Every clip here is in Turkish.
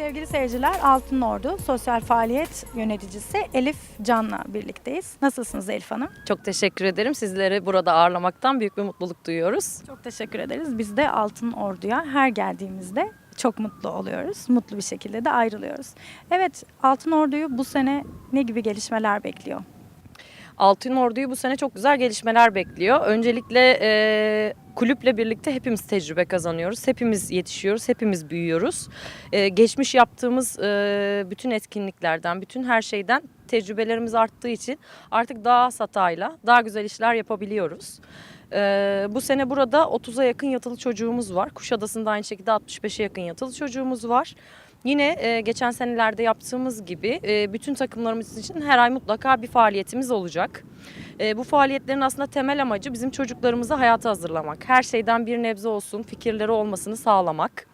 Sevgili seyirciler, Altın Ordu Sosyal Faaliyet Yöneticisi Elif Can'la birlikteyiz. Nasılsınız Elif Hanım? Çok teşekkür ederim. Sizleri burada ağırlamaktan büyük bir mutluluk duyuyoruz. Çok teşekkür ederiz. Biz de Altın Ordu'ya her geldiğimizde çok mutlu oluyoruz. Mutlu bir şekilde de ayrılıyoruz. Evet, Altın Ordu'yu bu sene ne gibi gelişmeler bekliyor? Altın Ordu'yu bu sene çok güzel gelişmeler bekliyor. Öncelikle e, kulüple birlikte hepimiz tecrübe kazanıyoruz. Hepimiz yetişiyoruz, hepimiz büyüyoruz. E, geçmiş yaptığımız e, bütün etkinliklerden, bütün her şeyden tecrübelerimiz arttığı için artık daha az hatayla daha güzel işler yapabiliyoruz. E, bu sene burada 30'a yakın yatılı çocuğumuz var. Kuşadası'nda aynı şekilde 65'e yakın yatılı çocuğumuz var. Yine e, geçen senelerde yaptığımız gibi e, bütün takımlarımız için her ay mutlaka bir faaliyetimiz olacak. E, bu faaliyetlerin aslında temel amacı bizim çocuklarımızı hayata hazırlamak. Her şeyden bir nebze olsun, fikirleri olmasını sağlamak.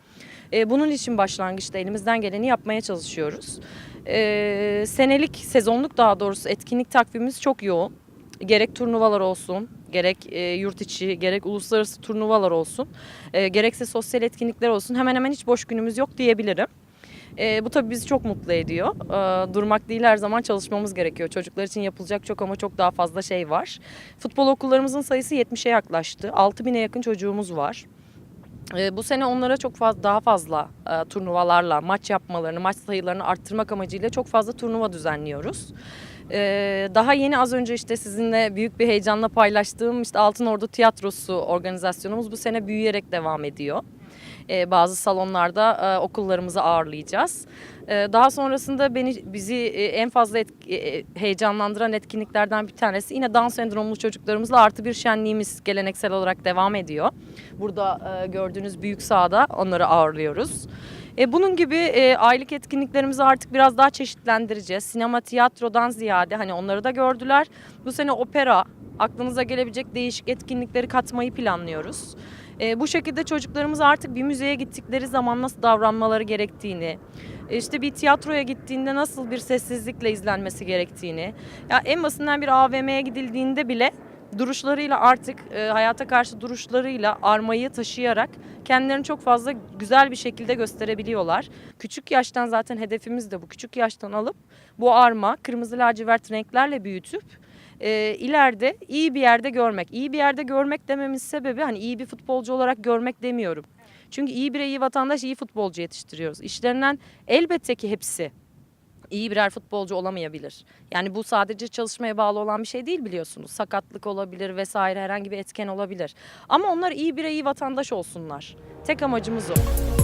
E, bunun için başlangıçta elimizden geleni yapmaya çalışıyoruz. E, senelik, sezonluk daha doğrusu etkinlik takvimimiz çok yoğun. Gerek turnuvalar olsun, gerek e, yurt içi, gerek uluslararası turnuvalar olsun, e, gerekse sosyal etkinlikler olsun hemen hemen hiç boş günümüz yok diyebilirim. E, bu tabii bizi çok mutlu ediyor. E, durmak değil her zaman çalışmamız gerekiyor. Çocuklar için yapılacak çok ama çok daha fazla şey var. Futbol okullarımızın sayısı 70'e yaklaştı. 6000'e yakın çocuğumuz var. E, bu sene onlara çok fazla daha fazla e, turnuvalarla maç yapmalarını, maç sayılarını arttırmak amacıyla çok fazla turnuva düzenliyoruz. E, daha yeni az önce işte sizinle büyük bir heyecanla paylaştığım işte Altın Ordu Tiyatrosu organizasyonumuz bu sene büyüyerek devam ediyor. E, bazı salonlarda e, okullarımızı ağırlayacağız. E, daha sonrasında beni bizi e, en fazla etki- e, heyecanlandıran etkinliklerden bir tanesi yine Down sendromlu çocuklarımızla artı bir şenliğimiz geleneksel olarak devam ediyor. Burada e, gördüğünüz büyük sahada onları ağırlıyoruz. E, bunun gibi e, aylık etkinliklerimizi artık biraz daha çeşitlendireceğiz. Sinema, tiyatrodan ziyade hani onları da gördüler. Bu sene opera, aklınıza gelebilecek değişik etkinlikleri katmayı planlıyoruz. E, bu şekilde çocuklarımız artık bir müzeye gittikleri zaman nasıl davranmaları gerektiğini, işte bir tiyatroya gittiğinde nasıl bir sessizlikle izlenmesi gerektiğini, ya en basitinden bir AVM'ye gidildiğinde bile duruşlarıyla artık e, hayata karşı duruşlarıyla armayı taşıyarak kendilerini çok fazla güzel bir şekilde gösterebiliyorlar. Küçük yaştan zaten hedefimiz de bu. Küçük yaştan alıp bu arma kırmızı lacivert renklerle büyütüp e, ileride iyi bir yerde görmek. İyi bir yerde görmek dememin sebebi hani iyi bir futbolcu olarak görmek demiyorum. Çünkü iyi bir iyi vatandaş iyi futbolcu yetiştiriyoruz. İşlerinden elbette ki hepsi iyi birer futbolcu olamayabilir. Yani bu sadece çalışmaya bağlı olan bir şey değil biliyorsunuz. Sakatlık olabilir vesaire herhangi bir etken olabilir. Ama onlar iyi birer iyi vatandaş olsunlar. Tek amacımız o.